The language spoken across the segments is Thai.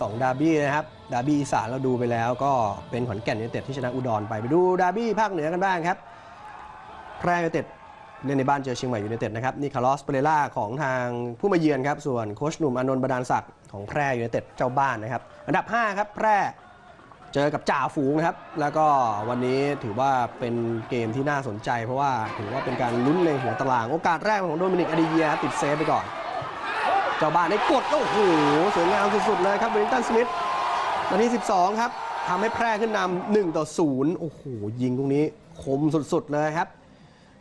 สองดาร์บี้นะครับดาร์บี้อีสานเราดูไปแล้ว ก็เป็นขอนแก่นยูไนเต็ดที่ชนะอุดรไปไปดูดาร์บี้ภาคเหนือกันบ้างครับแพร่ยูไนเต็ดเล่นในบ้านเจอเชียงใหม่ยูไนเต็ดนะครับนี่คาร์ลอสเปเรล่าของทางผู้มาเยือนครับส่วนโคชหนุ่มอนนท์บดาลศักดิ์ของแพร่ยูไนเต็ดเจ้าบ้านนะครับอันดับ 5 ครับแพร่เจอกับจ่าฝูงนะครับ แล้วก็วันนี้ถือว่าเป็นเกมที่น่าสนใจ เพราะว่าถือว่าเป็นการลุ้นในหัวตาราง โอกาสแรกของโดมินิกอดีเยียติดเซฟไปก่อน เจ้าบ้านได้กดโอ้โหสวยงามสุดๆเลยครับเวลิงตันสมิธนาที 12 ครับทำให้แพร่ขึ้นนำ1ต่อ0โอ้โหยิงตรงนี้คมสุดๆเลยครับ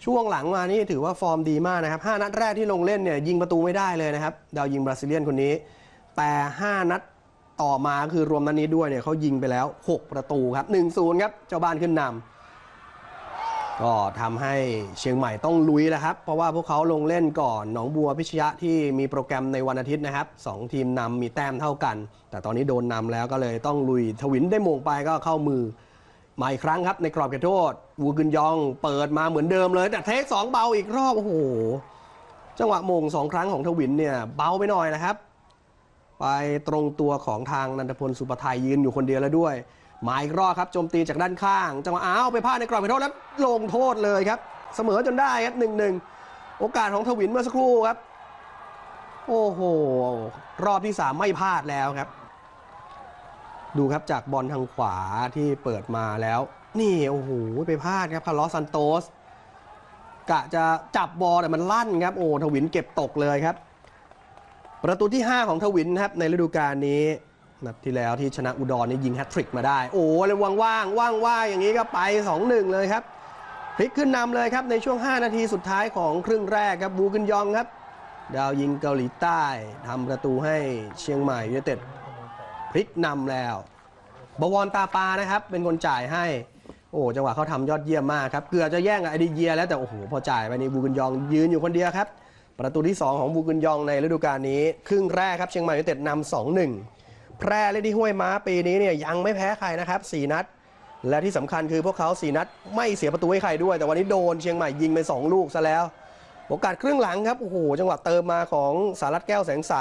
ช่วงหลังมานี่ถือว่าฟอร์มดีมากนะครับ5นัดแรกที่ลงเล่นเนี่ยยิงประตูไม่ได้เลยนะครับดาวยิงบราซิเลียนคนนี้ แต่ 5 นัดต่อมาคือรวมนัดนี้ด้วยเนี่ยเขายิงไปแล้ว 6 ประตูครับ1-0ครับเจ้าบ้านขึ้นนำ ก็ทำให้เชียงใหม่ต้องลุยแล้วครับ เพราะว่าพวกเขาลงเล่นก่อนหนองบัวพิชยะที่มีโปรแกรมในวันอาทิตย์นะครับสองทีมนำมีแต้มเท่ากัน แต่ตอนนี้โดนนำแล้วก็เลยต้องลุยทวินได้มงไปก็เข้ามือมาอีกครั้งครับในกรอบเขตโทษ วูกึนยองเปิดมาเหมือนเดิมเลย แต่เทคสองเบาอีกรอบโอ้โหจังหวะมงสองครั้งของทวินเนี่ยเบาไปหน่อยนะครับ ไปตรงตัวของทางนันทพลสุปไทยยืนอยู่คนเดียวแล้วด้วย มาอีกรอบครับโจมตีจากด้านข้าง จังหวะอ้าวไปพลาดในกรอบเขตโทษแล้วลงโทษเลยครับ เสมอจนได้ครับหนึ่งหนึ่งโอกาสของทวินเมื่อสักครู่ครับ โอ้โห รอบที่สามไม่พลาดแล้วครับ ดูครับจากบอลทางขวาที่เปิดมาแล้ว นี่โอ้โหไปพลาดครับคาร์ลอสซันโตสกะจะจับบอลแต่มันลั่นครับ โอ้ทวินเก็บตกเลยครับ ประตูที่ 5 ของทวินครับในฤดูกาลนี้ นัดที่แล้วที่ชนะอุดรนี่ยิงแฮตทริกมาได้ โอ้เลยว่างว่างว่างว่างๆอย่างนี้ก็ไป 2-1 เลยครับพลิกขึ้นนำเลยครับในช่วง 5 นาทีสุดท้ายของครึ่งแรกครับบูกึนยองครับ ดาวยิงเกาหลีใต้ทำประตูให้เชียงใหม่ยูไนเต็ดพลิกนำแล้ว บวรตาปานะครับ เป็นคนจ่ายให้ โอ้จังหวะเขาทำยอดเยี่ยมมากครับ เกือบจะแย่งไอดีเยียแล้วแต่โอ้โหพอจ่ายไปนี่บูกึนยองยืนอยู่คนเดียวครับ ประตูที่ 2 ของบูกึนยองในฤดูกาลนี้ ครึ่งแรกครับเชียงใหม่ยูไนเต็ดนำสองหนึ่ง แพร่เล่นที่ห้วยม้าปีนี้เนี่ยยังไม่แพ้ใครนะครับสี่นัด และที่สำคัญคือพวกเขาสี่นัด ไม่เสียประตูให้ใครด้วย แต่วันนี้โดนเชียงใหม่ยิงไปสองลูกซะแล้วโอกาสครึ่งหลังครับโอ้โหจังหวะเติมมาของสารัตแก้วแสงใส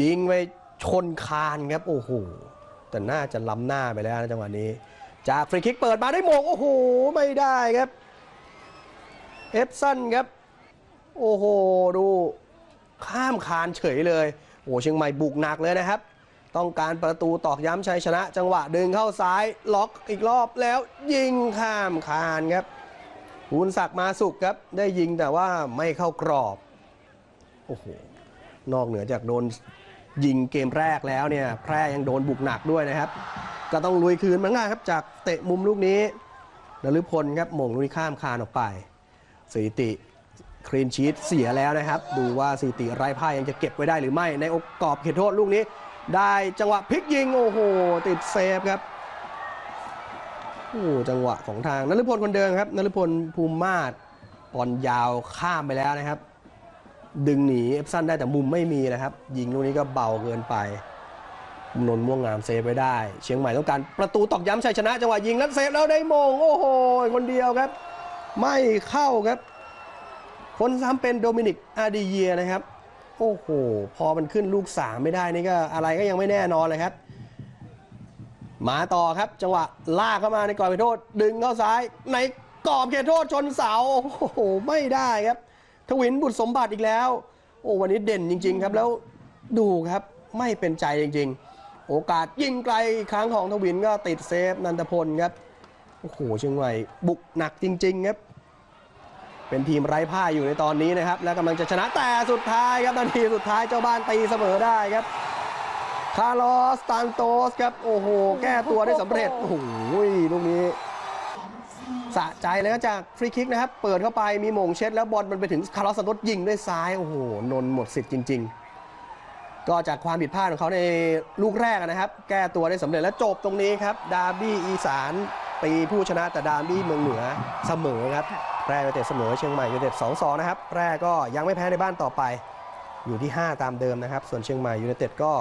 ยิงไปชนคานครับโอ้โหแต่น่าจะล้ำหน้าไปแล้วนะจังหวะนี้ จากฟรีคิกเปิดมาได้โมงโอ้โหไม่ได้ครับเอฟสันครับ โอ้โห ดู ข้ามคานเฉยเลย โอ้เชียงใหม่บุกหนักเลยนะครับ ต้องการประตูตอกย้ำชัยชนะ จังหวะดึงเข้าซ้ายล็อกอีกรอบแล้วยิงข้ามคานครับภูนศักดิ์มาสุกครับ ได้ยิงแต่ว่าไม่เข้ากรอบโอ้โหนอกเหนือจากโดนยิงเกมแรกแล้วเนี่ย แพร่ยังโดนบุกหนักด้วยนะครับ ก็ต้องลุยคืนมือนกันครับ จากเตะมุมลูกนี้นฤพลครับหม่งลูกนี้ข้ามคานออกไปสถิติ คลีนชีตเสียแล้วนะครับ ดูว่าสถิติไร้พ่ายยังจะเก็บไว้ได้หรือไม่ ในโอกกรอบเขตโทษลูกนี้ ได้จังหวะพลิกยิง โอ้โห ติดเซฟครับโอ้จังหวะของทางนฤพลคนเดิมครับนฤพลภูมิมาศบอลยาวข้ามไปแล้วนะครับ ดึงหนีเอฟซันได้แต่มุมไม่มีนะครับ ยิงลูกนี้ก็เบาเกินไปนนท์ม่วงงามเซฟไว้ได้ เชียงใหม่ต้องการประตูตอกย้ำชัยชนะจังหวะยิงแล้วเซฟแล้วได้มง โอ้โห คนเดียวครับ ไม่เข้าครับ คนซ้ำเป็นโดมินิกอาดีเยียนะครับ โอ้โห พอมันขึ้นลูกสามไม่ได้นี่ก็อะไรก็ยังไม่แน่นอนเลยครับ มาต่อครับจังหวะลากเข้ามาในกรอบเขตโทษ ดึงเข้าซ้ายในกรอบเขตโทษชนเสาโอ้โหไม่ได้ครับ ทวินบุตรสมบัติอีกแล้ว โอ้วันนี้เด่นจริง ๆ ครับแล้วดูครับไม่เป็นใจจริง ๆ โอกาสยิงไกลครั้งของทวินก็ติดเซฟนันทพลครับโอ้โหเชียงใหม่บุกหนักจริง ๆ ครับ เป็นทีมไร้พ่ายอยู่ในตอนนี้นะครับ และกำลังจะชนะแต่สุดท้ายครับนาทีสุดท้ายเจ้าบ้านตีเสมอได้ครับคาร์ลอสตานโตสครับ โอ้โห แก้ตัวได้สำเร็จ โอ้โหลูกนี้ สะใจเลยก็จากฟรีคิกนะครับ เปิดเข้าไปมีมงเช็ดแล้วบอลมันไปถึงคาร์ลอสตานโตสยิงด้วยซ้าย โอ้โห นนหมดสิทธิ์จริง ๆ ก็จากความผิดพลาดของเขาในลูกแรกนะครับ แก้ตัวได้สำเร็จแล้วจบตรงนี้ครับ ดาร์บี้อีสาน ปีผู้ชนะแต่ดาร์บี้เมืองเหนือเสมอครับ แพร่ยูไนเต็ดเสมอเชียงใหม่ยูไนเต็ด2-2 นะครับ แพร่ก็ยังไม่แพ้ในบ้านต่อไป อยู่ที่ 5 ตามเดิมนะครับ ส่วนเชียงใหม่ยูไนเต็ดก็